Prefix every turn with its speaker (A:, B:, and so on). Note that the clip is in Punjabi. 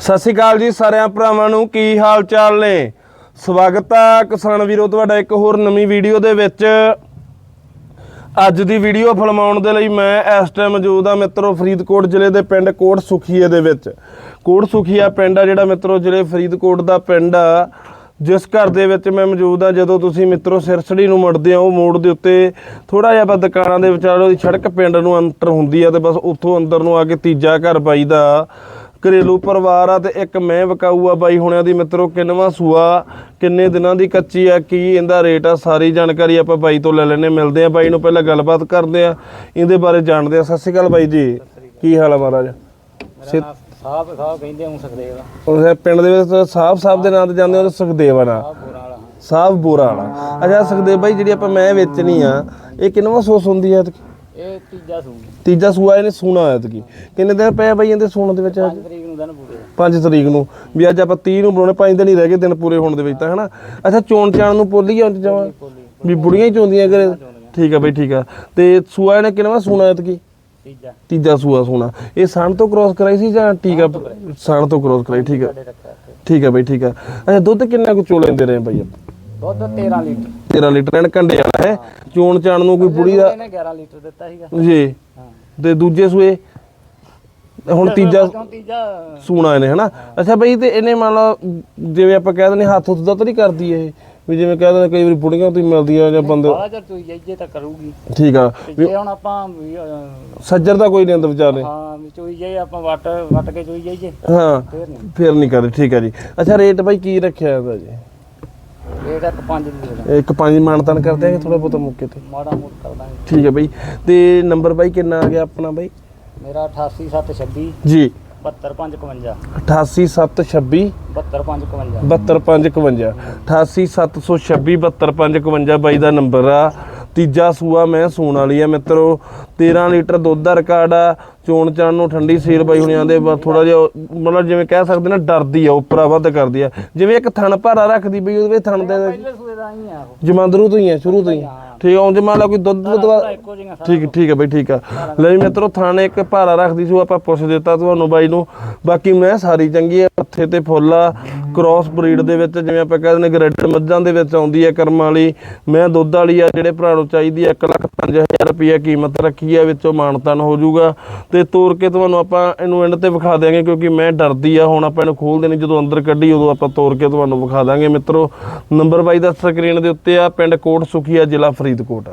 A: ਸਤਿ ਸ਼੍ਰੀ ਅਕਾਲ ਜੀ ਸਾਰਿਆਂ ਭਰਾਵਾਂ ਨੂੰ, ਕੀ ਹਾਲ ਚਾਲ ਨੇ? ਸਵਾਗਤ ਆ ਕਿਸਾਨ ਵੀਰੋ, ਤੁਹਾਡਾ ਇੱਕ ਹੋਰ ਨਵੀਂ ਵੀਡੀਓ ਦੇ ਵਿੱਚ। ਅੱਜ ਦੀ ਵੀਡੀਓ ਫਿਲਮਾਉਣ ਦੇ ਲਈ ਮੈਂ ਇਸ ਟਾਈਮ ਮੌਜੂਦ ਆ ਮਿੱਤਰੋ ਫਰੀਦਕੋਟ ਜ਼ਿਲ੍ਹੇ ਦੇ ਪਿੰਡ ਕੋਟ ਸੁਖੀਏ ਦੇ ਵਿੱਚ। ਕੋਟ ਸੁਖੀਆ ਪਿੰਡ ਆ ਜਿਹੜਾ ਮਿੱਤਰੋ ਜ਼ਿਲ੍ਹੇ ਫਰੀਦਕੋਟ ਦਾ ਪਿੰਡ ਆ। ਜਿਸ ਘਰ ਦੇ ਵਿੱਚ ਮੈਂ ਮੌਜੂਦ ਆ, ਜਦੋਂ ਤੁਸੀਂ ਮਿੱਤਰੋ ਸਿਰਸੜੀ ਨੂੰ ਮੁੜਦੇ ਆ ਉਹ ਮੋੜ ਦੇ ਉੱਤੇ ਥੋੜਾ ਜਿਹਾ ਬਸ ਦੁਕਾਨਾਂ ਦੇ ਵਿਚਾਲੋਂ ਦੀ ਸੜਕ ਪਿੰਡ ਨੂੰ ਅੰਤਰ ਹੁੰਦੀ ਆ ਤੇ ਬਸ ਉੱਥੋਂ ਅੰਦਰ ਨੂੰ ਆ ਕੇ ਤੀਜਾ ਘਰ ਬਾਈਦਾ। ਘਰੇਲੂ ਪਰਿਵਾਰ ਆ ਤੇ ਇੱਕ ਮੈਂ ਵਕਾਊ ਆ ਬਾਈ ਹੁਣਿਆਂ ਦੀ ਮਿੱਤਰੋ ਕਿੰਨਵਾਂ ਸੂਆ ਕਿੰਨੇ ਦਿਨਾਂ ਦੀ ਕੱਚੀ ਆ ਕੀ ਇਹਦਾ ਰੇਟ ਆ ਸਾਰੀ ਜਾਣਕਾਰੀ ਆਪਾਂ ਬਾਈ ਤੋਂ ਲੈ ਲੈਣੇ ਮਿਲਦੇ ਆ ਬਾਈ ਨੂੰ ਪਹਿਲਾਂ ਗੱਲਬਾਤ ਕਰਦੇ ਆ ਇਹਦੇ ਬਾਰੇ ਜਾਣਦੇ ਆ ਸਤਿ ਸ਼੍ਰੀ ਅਕਾਲ ਬਾਈ ਜੀ। ਕੀ ਹਾਲ ਆ ਮਹਾਰਾਜ?
B: ਸਾਹਬ ਸਾਹਬ ਕਹਿੰਦੇ ਹੂੰ ਸੁਖਦੇਵ
A: ਉਹ ਪਿੰਡ ਦੇ ਵਿੱਚ ਸਾਹਿਬ ਸਾਹਿਬ ਦੇ ਨਾਂ ਤੇ ਜਾਂਦੇ ਉਹ ਸੁਖਦੇਵ ਆ ਨਾਂ?
B: ਸਾਹਬ ਬੋਰਾ ਵਾਲਾ
A: ਅੱਛਾ ਸੁਖਦੇਵ ਬਾਈ ਜਿਹੜੀ ਆਪਾਂ ਮੈਂ ਵੇਚਣੀ ਆ ਇਹ ਕਿੰਨਵਾਂ ਸੋਸ ਹੁੰਦੀ ਆ?
B: ਇਹ ਤੀਜਾ
A: ਸੂਆ ਇਹਨੇ ਸੂਣਾ ਹੋਇਆ ਕੀ ਕਿੰਨੇ ਦਿਨ ਪਏ ਆ ਬਾਈ ਇਹਦੇ ਸੂਣ ਦੇ ਵਿੱਚ?
B: 5 ਤਰੀਕ ਨੂੰ ਦਿਨ ਪੂਰੇ
A: 5 ਤਰੀਕ ਨੂੰ। ਵੀ ਅੱਜ ਆਪਾਂ 30 ਨੂੰ ਬਣਾਉਣੇ 5 ਦਿਨ ਹੀ ਰਹਿ ਗਏ ਦਿਨ ਪੂਰੇ ਹੋਣ ਦੇ ਵਿੱਚ ਤਾਂ ਹਨਾ? ਅੱਛਾ ਚੋਣ ਚਾਣ ਨੂੰ ਪੋਲੀ ਆ ਜਾਵਾਂ? ਵੀ ਬੁੜੀਆਂ ਹੀ ਚੋਂਦੀਆਂ ਕਰੇ ਠੀਕ ਆ ਬਈ ਠੀਕ ਆ। ਤੇ ਸੂਆ ਇਹਨੇ ਕਿੰਨਵਾਂ ਸੂਣਾ ਐਤਕੀ?
B: ਤੀਜਾ।
A: ਤੀਜਾ ਸੂਆ ਸੂਣਾ। ਇਹ ਸਣ ਤੋਂ ਕ੍ਰੋਸ ਕਰਾਈ ਸੀ ਜਾਂ ਟੀਕਾ ਸਣ ਤੋਂ ਕ੍ਰੋਸ ਕਰਾਈ ਠੀਕ ਆ। ਠੀਕ ਆ ਬਈ ਠੀਕ ਆ। ਅੱਛਾ ਦੁੱਧ ਕਿੰਨਾ ਕੁ ਚੋ ਲੈਂਦੇ ਰਹੇ ਬਾਈ ਆਪਾਂ?
B: ਦੁੱਧ 13 ਲੀਟਰ।
A: 13 ਲੀਟਰ ਐਨ ਕੰਡੇ ਵਾਲਾ ਹੈ। ਚੋਣ ਚਾਣ ਨੂੰ ਕੋਈ ਬੁੜੀ ਦਾ
B: ਇਹਨੇ 11 ਲੀਟਰ ਦਿੱਤਾ ਸੀਗਾ।
A: ਜੀ।
B: ਹਾਂ।
A: ਤੇ ਦੂਜੇ ਸੂਏ ਹੁਣ ਤੀਜਾ
B: ਕਿਉਂ ਤੀਜਾ?
A: ਸੂਣਾ ਇਹਨੇ ਹਨਾ? ਅੱਛਾ ਬਈ ਤੇ ਇਹਨੇ ਮੰਨ ਲਓ ਜਿਵੇਂ ਆਪਾਂ ਕਹਿ ਦਿੰਦੇ ਹੱਥ ਹੁੱਥ ਦਾ ਤਾਂ ਨਹੀਂ ਕਰਦੀ ਇਹ ਵੀ ਜਿਵੇਂ ਕਹਿ ਦਿੰਦੇ ਕਈ ਵਾਰੀ ਬੁੜੀਆਂ ਤੋਂ ਹੀ ਮਿਲਦੀਆਂ ਜਾਂ ਬੰਦੇ
B: ਬਾਅਦ ਚ ਤੂੰ ਜਾਈਏ ਤਾਂ ਕਰੂਗੀ।
A: ਠੀਕ ਆ।
B: ਜੇ ਹੁਣ ਆਪਾਂ
A: ਸੱਜਰ ਦਾ ਕੋਈ ਨਹੀਂ ਅੰਦਰ ਵਿਚਾਰੇ।
B: ਹਾਂ ਚੋਈ ਜਾਈਏ ਆਪਾਂ ਵੱਟ ਵੱਟ ਕੇ ਚੋਈ ਜਾਈਏ।
A: ਹਾਂ
B: ਫੇਰ ਨਹੀਂ।
A: ਫੇਰ ਨਹੀਂ ਕਰਦੇ ਠੀਕ ਆ ਜੀ। ਅੱਛਾ ਰੇਟ ਬਾਈ ਕੀ ਰੱਖਿਆ ਇਹਦਾ ਜੀ?
B: ਇਹ ਤਾਂ 5 ਦੀ ਦੇ ਦਾਂ
A: ਇੱਕ ਪੰਜ ਮਾਨਤਾਨ ਕਰਦੇ ਆਂਗੇ ਥੋੜਾ ਬਹੁਤਾ ਮੌਕੇ ਤੇ।
B: ਮਾੜਾ ਮੋਟ ਕਰ ਦਾਂਗੇ।
A: ਠੀਕ ਹੈ ਬਾਈ। ਤੇ ਨੰਬਰ ਬਾਈ ਕਿੰਨਾ ਆ ਗਿਆ ਆਪਣਾ ਬਾਈ?
B: ਮੇਰਾ 88726
A: ਜੀ।
B: 72555
A: 88726
B: 72555
A: 72555 88726 72555 ਬਾਈ ਦਾ ਨੰਬਰ ਆ। ਤੀਜਾ ਸੂਆ ਮੈਂ ਸੂਣ ਵਾਲੀ ਆ ਮਿੱਤਰੋ 13 ਲੀਟਰ ਦੁੱਧ ਦਾ ਰਿਕਾਰਡ ਆ। ਚੋਣ ਚਾਣ ਨੂੰ ਠੰਡੀ ਸੀਲ ਬਾਈ ਹੁਣਿਆਂ ਦੇ ਥੋੜਾ ਜਿਹਾ ਮਤਲਬ ਜਿਵੇਂ ਕਹਿ ਸਕਦੇ ਨਾ ਡਰਦੀ ਆ ਉੱਪਰਾ ਵੱਧ ਕਰਦੀ ਆ। ਜਿਵੇਂ ਇੱਕ ਥਣ ਭਾਰਾ ਰੱਖਦੀ ਬਈ ਉਹਦੇ ਥਣ ਦੇ ਜਮਾਂਦਰੂ ਤੋਂ ਹੀ ਆ ਸ਼ੁਰੂ ਤੋਂ ਹੀ ਠੀਕ ਆ ਉਂਝ ਮੰਨ ਲਾ ਕੋਈ ਦੁੱਧ ਦੁੱਧ ਵਾ-
B: ਇੱਕੋ ਜਿਹੀਆਂ
A: ਠੀਕ ਠੀਕ ਹੈ ਬਈ ਠੀਕ ਆ। ਲੈ ਜੀ ਮਿੱਤਰੋ ਥਾਣੇ ਇੱਕ ਭਾਰਾ ਰੱਖਦੀ ਸੀ ਉਹ ਆਪਾਂ ਪੁੱਛ ਦਿੱਤਾ ਤੁਹਾਨੂੰ ਬਾਈ ਨੂੰ। ਬਾਕੀ ਮੈਂ ਸਾਰੀ ਚੰਗੀ ਆ ਪੱਥੇ ਤੇ ਫੁੱਲ ਆ ਕ੍ਰਾਸ ਬਰੀਡ ਦੇ ਵਿੱਚ ਜਿਵੇਂ ਆਪਾਂ ਕਹਿੰਦੇ ਨੇ ਗ੍ਰੇਡਰ ਮੱਝਾਂ ਦੇ ਵਿੱਚ ਆਉਂਦੀ ਹੈ ਕਰਮ ਵਾਲੀ ਮੈਂ ਦੁੱਧ ਵਾਲੀ ਆ ਜਿਹੜੇ ਭਰਾ ਨੂੰ ਚਾਹੀਦੀ ਆ 1 ਲੱਖ 5000 ਰੁਪਏ ਕੀਮਤ ਰੱਖੀ ਆ ਵਿੱਚੋਂ ਮਾਨਤਨ ਹੋ ਜਾਊਗਾ। ਤੇ ਤੋਰ ਕੇ ਤੁਹਾਨੂੰ ਆਪਾਂ ਇਹਨੂੰ ਐਂਡ ਤੇ ਵਿਖਾ ਦਿਆਂਗੇ ਕਿਉਂਕਿ ਮੈਂ ਡਰਦੀ ਆ ਹੁਣ ਆਪਾਂ ਇਹਨੂੰ ਖੋਲਦੇ ਨਹੀਂ ਜਦੋਂ ਅੰਦਰ ਕੱਢੀ ਉਦੋਂ ਆਪਾਂ ਤੋਰ ਕੇ ਤੁਹਾਨੂੰ ਵਿਖਾ ਦਾਂਗੇ ਮਿੱਤਰੋ। ਨੰਬਰ ਬਾਈ ਦਾ ਸਕਰੀਨ ਦੇ ਉੱਤੇ ਆ ਪਿੰਡ ਕੋਟ ਸੁਖੀਆ ਜ਼ਿਲ੍ਹਾ ਫਰੀਦਕੋਟ ఇది కూడా.